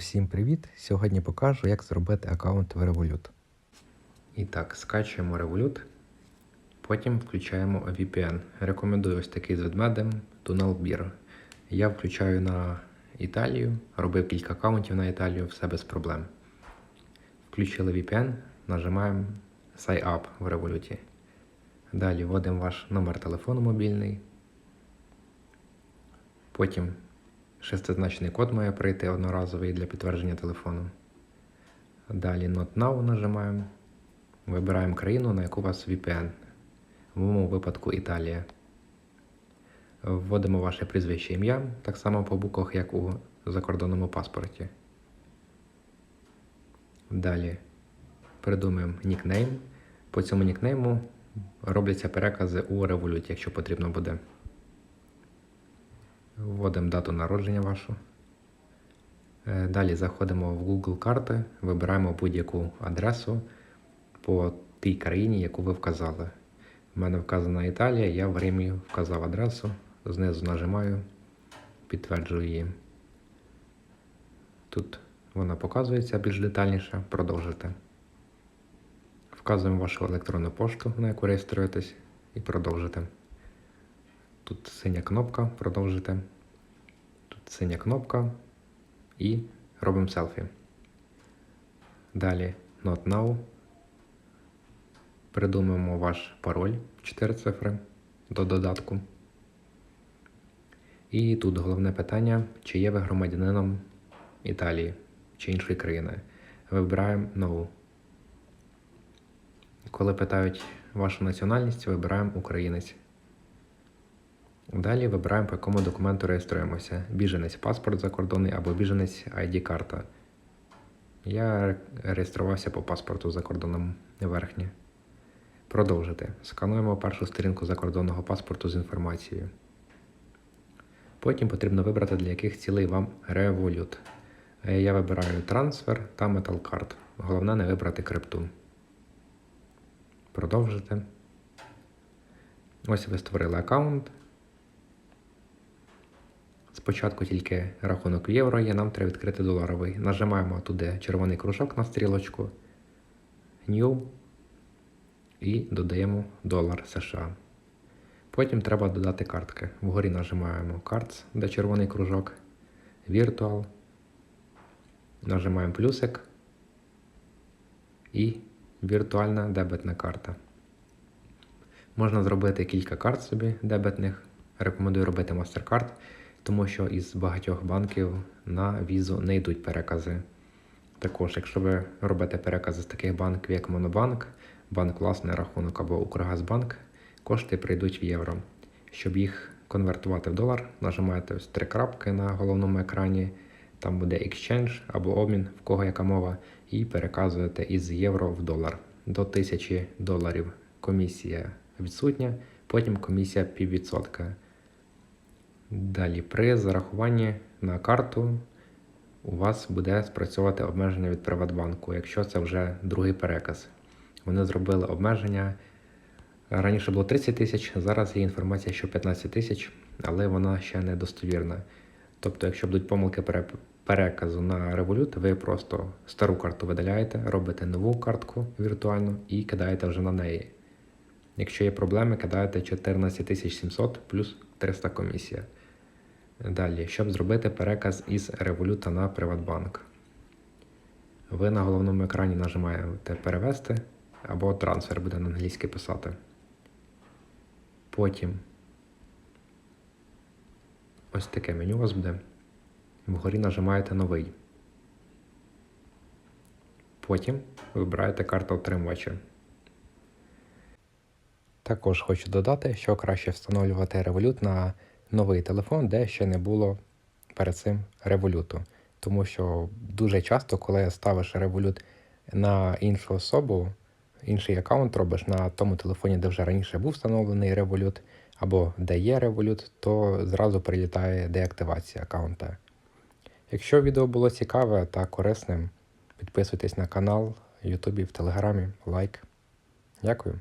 Всім привіт! Сьогодні покажу, як зробити аккаунт в Revolut. І так, скачуємо Revolut, потім включаємо VPN. Рекомендую ось такий з ведмедем TunnelBear. Я включаю на Італію, робив кілька аккаунтів на Італію, все без проблем. Включили VPN, нажимаємо Sign Up в Revolut. Далі вводимо ваш номер телефону мобільний. Потім шестизначний код має прийти одноразовий для підтвердження телефону. Далі Not Now нажимаємо. Вибираємо країну, на яку у вас VPN. В моєму випадку Італія. Вводимо ваше прізвище ім'я, так само по буквах, як у закордонному паспорті. Далі придумаємо нікнейм. По цьому нікнейму робляться перекази у Revolut, якщо потрібно буде. Вводимо дату народження вашу. Е, Далі заходимо в Google карти, вибираємо будь-яку адресу по тій країні, яку ви вказали. У мене вказана Італія, я в Римі вказав адресу, знизу нажимаю, підтверджую її. Тут вона показується більш детальніше, продовжити. Вказуємо вашу електронну пошту, на яку реєструєтесь, і продовжити. Тут синя кнопка продовжити. Тут синя кнопка і робимо селфі. Далі Not Now. Придумаємо ваш пароль 4 цифри до додатку. І тут головне питання, чи є ви громадянином Італії чи іншої країни. Вибираємо No. Коли питають вашу національність, вибираємо українець. Далі вибираємо, по якому документу реєструємося. Біженець паспорт закордонний або біженець ID-карта. Я реєструвався по паспорту за кордоном верхнє. Продовжити. Скануємо першу сторінку закордонного паспорту з інформацією. Потім потрібно вибрати, для яких цілей вам Revolut. Е, Я вибираю трансфер та MetalCard. Головне не вибрати крипту. Продовжити. Ось ви створили аккаунт. Спочатку тільки рахунок в євро є, нам треба відкрити доларовий. Нажимаємо туди червоний кружок на стрілочку, New і додаємо долар США. Потім треба додати картки. Вгорі нажимаємо Cards, де червоний кружок, Virtual. Нажимаємо плюсик і віртуальна дебетна карта. Можна зробити кілька карт собі дебетних. Рекомендую робити MasterCard, тому що із багатьох банків на візу не йдуть перекази. Також, якщо ви робите перекази з таких банків, як Монобанк, банк власний рахунок або Укргазбанк, кошти прийдуть в євро. Щоб їх конвертувати в долар, нажимаєте ось три крапки на головному екрані. Там буде Exchange або обмін, в кого яка мова, і переказуєте із євро в долар. До 1000 доларів комісія відсутня, потім комісія піввідсотка. Далі, при зарахуванні на карту у вас буде спрацьовувати обмеження від Приватбанку, якщо це вже другий переказ. Вони зробили обмеження. Раніше було 30 тисяч, зараз є інформація, що 15 тисяч, але вона ще не достовірна. Тобто, якщо будуть помилки переказу на Revolut, ви просто стару карту видаляєте, робите нову картку віртуальну і кидаєте вже на неї. Якщо є проблеми, кидаєте 14700 плюс 300 комісія. Далі, щоб зробити переказ із Revolut на Приватбанк. Ви на головному екрані нажимаєте перевести або трансфер буде на англійській писати. Потім ось таке меню у вас буде. Вгорі нажимаєте новий. Потім вибираєте карту отримувача. Також хочу додати, що краще встановлювати Revolut на новий телефон, де ще не було перед цим Revolut. Тому що дуже часто, коли ставиш Revolut на іншу особу, інший аккаунт робиш на тому телефоні, де вже раніше був встановлений Revolut, або де є Revolut, то зразу прилітає деактивація аккаунта. Якщо відео було цікаве та корисним, підписуйтесь на канал в Ютубі, в Телеграмі, лайк. Дякую.